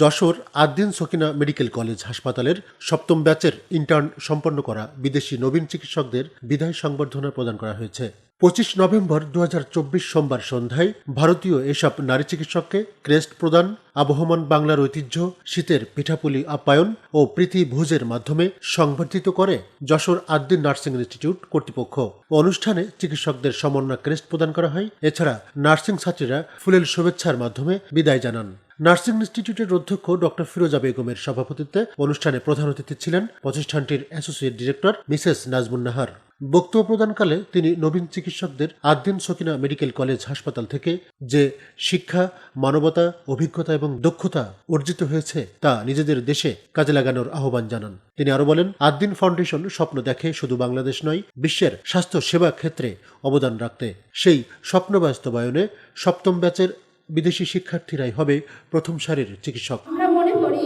Jessore Addin Sakina medical college হাসপাতালের সপ্তম ব্যাচের ইন্টার্ন সম্পন্ন করা বিদেশি নবীন চিকিৎসকদের বিদায় সংবর্ধনা প্রদান করা হয়েছে। পঁচিশ নভেম্বর দু হাজার চব্বিশ সোমবার সন্ধ্যায় ভারতীয় এসব নারী চিকিৎসককে ক্রেস্ট প্রদান, আবহমান বাংলার ঐতিহ্য, শীতের পিঠাপুলি আপ্যায়ন ও প্রীতি ভোজের মাধ্যমে সংবর্ধিত করে যশোর আদ্দিন নার্সিং ইনস্টিটিউট কর্তৃপক্ষ। অনুষ্ঠানে চিকিৎসকদের সমন্বয় ক্রেস্ট প্রদান করা হয়। এছাড়া নার্সিং ছাত্রীরা ফুলেল শুভেচ্ছার মাধ্যমে বিদায় জানান। নার্সিং ইনস্টিটিউটের অধ্যক্ষ ডক্টর ফিরোজা বেগমের সভাপতিত্বে অনুষ্ঠানে প্রধান অতিথি ছিলেন প্রতিষ্ঠানটির associate director Mrs Nazmun Nahar. বক্তব্য প্রদানকালে তিনি নবীন চিকিৎসকদের আদ্দিন সকিনা মেডিকেল কলেজ হাসপাতাল থেকে যে শিক্ষা, মানবতা, অভিজ্ঞতা এবং দক্ষতা অর্জিত হয়েছে তা নিজেদের দেশে কাজে লাগানোর আহ্বান জানান। তিনি আরও বলেন আদ্দিন ফাউন্ডেশন স্বপ্ন দেখে শুধু বাংলাদেশ নয়, বিশ্বের স্বাস্থ্য সেবা ক্ষেত্রে অবদান রাখতে। সেই স্বপ্ন বাস্তবায়নে সপ্তম ব্যাচের বিদেশি শিক্ষার্থীরাই হবে প্রথম সারির চিকিৎসক। আমরা মনে করি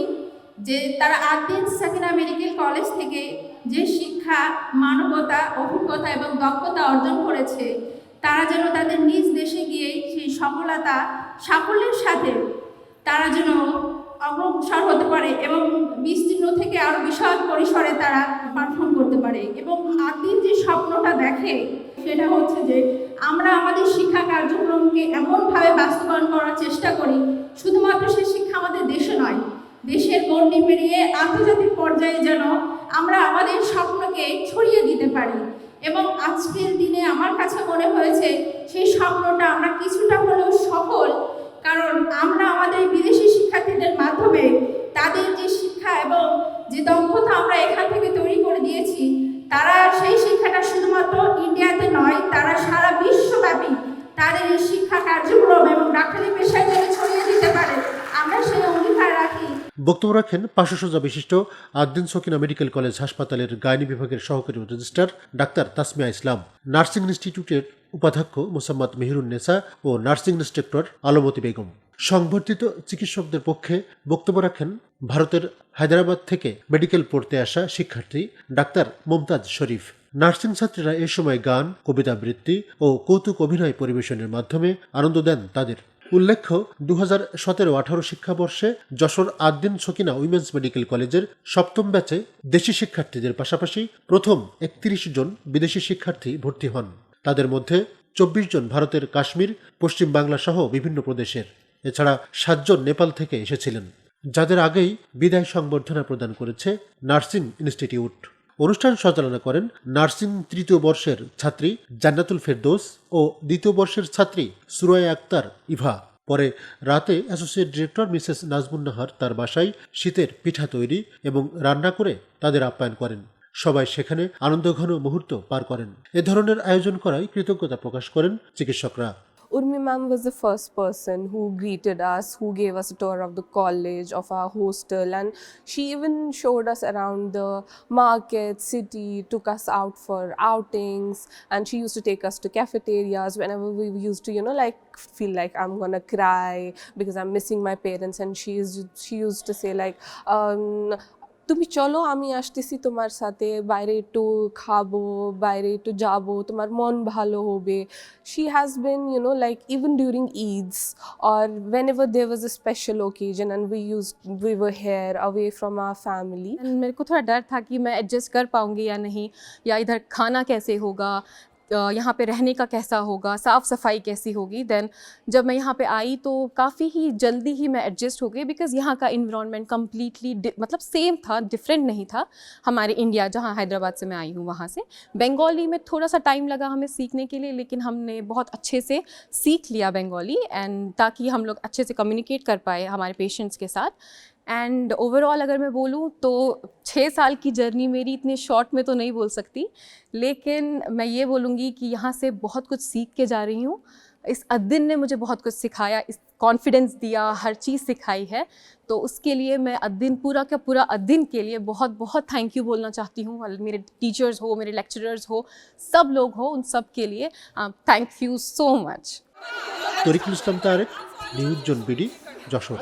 যে তারা আদ্দিন সাকিনা মেডিকেল কলেজ থেকে যে শিক্ষা, মানবতা, অভিজ্ঞতা এবং দক্ষতা অর্জন করেছে, তারা যেন তাদের নিজ দেশে গিয়ে সেই সফলতা, সাফল্যের সাথে তারা যেন অগ্রসর হতে পারে এবং বিস্তীর্ণ থেকে আরও বিশাল পরিসরে তারা পারফর্ম করতে পারে। এবং আদ্দিন যে স্বপ্নটা দেখে, সেটা হচ্ছে যে আমরা আমাদের শিক্ষা কার্যক্রমকে এমনভাবে বাস্তবায়ন করার চেষ্টা করি, শুধুমাত্র সে শিক্ষা আমাদের দেশে নয়, দেশের গণ্ডি পেরিয়ে আন্তর্জাতিক পর্যায়ে যেন আমরা আমাদের স্বপ্নকে ছড়িয়ে দিতে পারি। এবং আজকের দিনে আমার কাছে মনে হয়েছে, সেই স্বপ্নটা আমরা কিছুটা হলেও সফল, কারণ আমরা আমাদের বিদেশি শিক্ষার্থীদের মাধ্যমে তাদের যে শিক্ষা এবং যে দক্ষতা আমরা এখান থেকে তৈরি করে দিয়েছি, তারা সেই শিক্ষাটা শুধুমাত্র ইন্ডিয়াতে নয়, তারা সারা তাদের এই শিক্ষা কার্যক্রম এবং ডাক্তারি পেশায় যেন ছড়িয়ে দিতে পারে, আমরা সেই অঙ্গীকার রাখি। বক্তব্য রাখেন পার্শ্বসজ্জা বিশিষ্ট আদ্দিন সকিনা মেডিকেল কলেজ হাসপাতালের গাইনি বিভাগের সহকারী registrar doctor Tasmia Islam, nursing ইনস্টিটিউটের উপাধ্যক্ষ মোসাম্মদ মেহরুন্নেসা ও নার্সিং ইন্সট্রাক্টর আলমতি বেগম। সংবর্ধিত চিকিৎসকদের পক্ষে বক্তব্য রাখেন ভারতের হায়দ্রাবাদ থেকে মেডিকেল পড়তে আসা শিক্ষার্থী ডাক্তার মুমতাজ শরীফ। নার্সিং ছাত্রীরা এ সময় গান, কবিতা আবৃত্তি ও কৌতুক অভিনয় পরিবেশনের মাধ্যমে আনন্দ দেন তাদের। উল্লেখ্য দু হাজার সতেরো আঠারো শিক্ষাবর্ষে যশোর আদ্দিন সকিনা উইমেন্স মেডিকেল কলেজের সপ্তম ব্যাচে দেশি শিক্ষার্থীদের পাশাপাশি প্রথম একত্রিশ জন বিদেশি শিক্ষার্থী ভর্তি হন। তাদের মধ্যে চব্বিশ জন ভারতের কাশ্মীর, পশ্চিম বাংলা সহ বিভিন্ন প্রদেশের। এছাড়া সাতজন নেপাল থেকে এসেছিলেন, যাদের আগেই বিদায় সংবর্ধনা প্রদান করেছে নার্সিং ইনস্টিটিউট। অনুষ্ঠান সঞ্চালনা করেন নার্সিং তৃতীয় বর্ষের ছাত্রী জান্নাতুল ফেরদোস ও দ্বিতীয় বর্ষের ছাত্রী সুরায়া আক্তার ইভা। পরে রাতে associate director Mrs Nazmun Nahar তার বাসায় শীতের পিঠা তৈরি এবং রান্না করে তাদের আপ্যায়ন করেন। সবাই সেখানে আনন্দঘন মুহূর্ত পার করেন। এ ধরনের আয়োজন করায় কৃতজ্ঞতা প্রকাশ করেন চিকিৎসকরা। Urmi ma'am was the first person who greeted us, who gave us a tour of the college, of our hostel, and she even showed us around the market, city, took us out for outings, and she used to take us to cafeterias whenever we used to, you know, like feel like I'm gonna cry because I'm missing my parents, and she is she used to say like. Um, তুমি চলো আমি আসতেছি তোমার সাথে বাইরে একটু খাবো বাইরে একটু যাবো তোমার মন ভালো হবে she has been you know like even during eids or whenever there was a special occasion and we used we were here away from our family And मेरे को थोड़ा डर था कि मैं एडजस्ट कर पाऊंगी या नहीं या इधर खाना कैसे होगा अ, यहाँ पे रहने का कैसा होगा साफ़ सफ़ाई कैसी होगी देन जब मैं यहाँ पे आई तो काफ़ी ही जल्दी ही मैं एडजस्ट हो गई बिकॉज़ यहाँ का इन्वायरमेंट कम्प्लीटली मतलब सेम था डिफरेंट नहीं था हमारे इंडिया जहाँ हैदराबाद से मैं आई हूँ वहाँ से। बंगाली में थोड़ा सा टाइम लगा हमें सीखने के लिए, लेकिन हमने बहुत अच्छे से सीख लिया बंगाली एंड ताकि हम लोग अच्छे से कम्युनिकेट कर पाए हमारे पेशेंट्स के साथ। एंड ओवरऑल अगर मैं बोलूँ तो छः साल की जर्नी मेरी इतने शॉर्ट में तो नहीं बोल सकती लेकिन मैं ये बोलूँगी कि यहाँ से बहुत कुछ सीख के जा रही हूँ इस अद्दिन ने मुझे बहुत कुछ सिखाया इस कॉन्फिडेंस दिया हर चीज़ सिखाई है तो उसके लिए मैं अद्दिन पूरा का पूरा अद्दिन के लिए बहुत बहुत थैंक यू बोलना चाहती हूँ और मेरे टीचर्स हो मेरे लेक्चरर्स हो सब लोग हो उन सब के लिए thank you so much Tariqul Islam Tarek news John BD Jessore